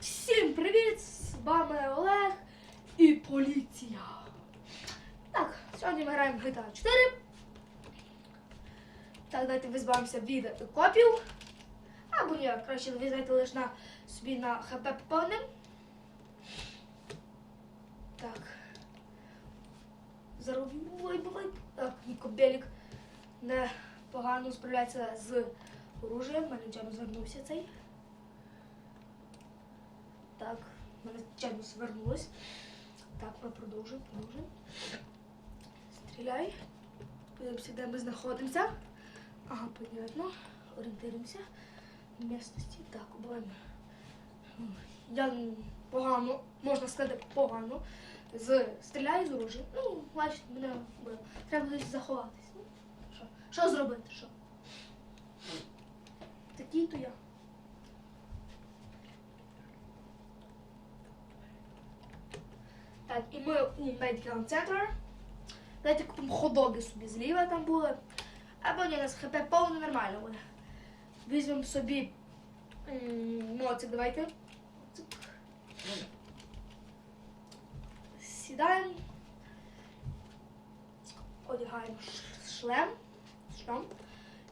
Всім привіт! З вами Олег і поліція. Так, сьогодні ми граємо в GTA 4. Так, давайте визбавимося від копів. Або ні, краще візьмете лише на собі на ХП поповним. Так. Зараз бувай, бувай. Так, Ніко Белік непогано справляється з оружієм. Мене нічого звернувся цей. Так, в мене чайно звернулось. Так, ми продовжуємо, продовжуємо. Стріляй. Подивимося, де ми знаходимося. Ага, понятно. Орієнтуємося. В місності. Так, обоємо. Я погано, можна сказати, погано. З стріляю з оружия. Ну, бачите, мене вбили. Треба десь заховатись. Ну, що? Що зробити? Що? Такий то я. Так, і ми у Medical Center. Давайте купимо ходоги собі зліва там були. Або ні, у нас хп повно нормально буде. Візьмемо собі моцик, давайте. Сідаємо. Одягаємо шлем. Шлем.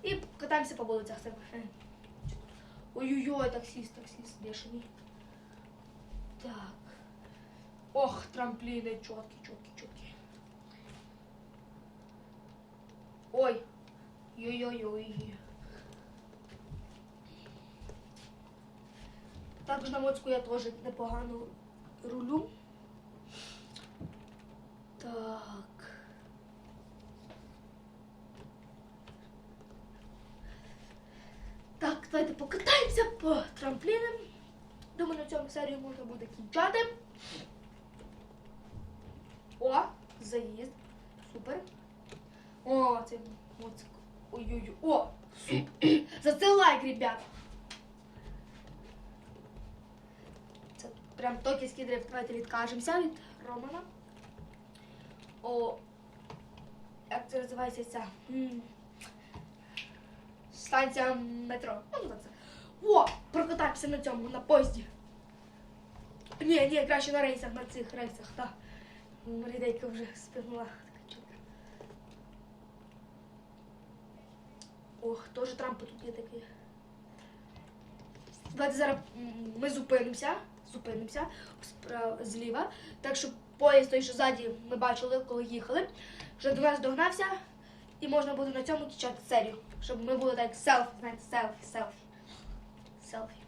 І катаємося по вулицях. Ой-ой-ой, таксист, таксист бешений. Так. Ох, трамплины четкие, четкие, четкие. Ой, ой-ой-ой. Також на моцку я теж непогано рулю. Так. Так, давайте покатаємося по трамплінам. Думаю, на цьому серію можна буде кінчати. О, заїзд. Супер. О, це. Ой-ой-ой. О, супер. За це лайк, ребят. Це прям токійський дрифт. Давайте відкажемося від Романа. О, як це називається ця? Станція метро. Ну. О, прокатаємося на цьому, на поїзді. Ні, ні, краще на рейсах, на цих рейсах, так. Рідейка вже спигнула. Така чутка. Ох, теж Трампа тут є такий. Давайте зараз ми зупинимося. Зупинимося зліва. Так що поїзд той, що ззаді ми бачили, коли їхали, вже до нас догнався, і можна буде на цьому кінчати серію. Щоб ми були так селфі, знаєте, селфі, селфі. Селфі.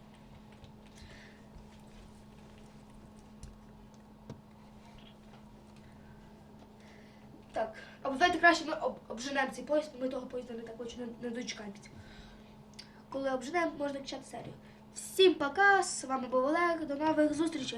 Так, або давайте краще ми об, обженемо цей поїзд, ми того поїзда не так не, не дочекаємося. Коли обженемо, можна качати серію. Всім пока, з вами був Олег, до нових зустрічей.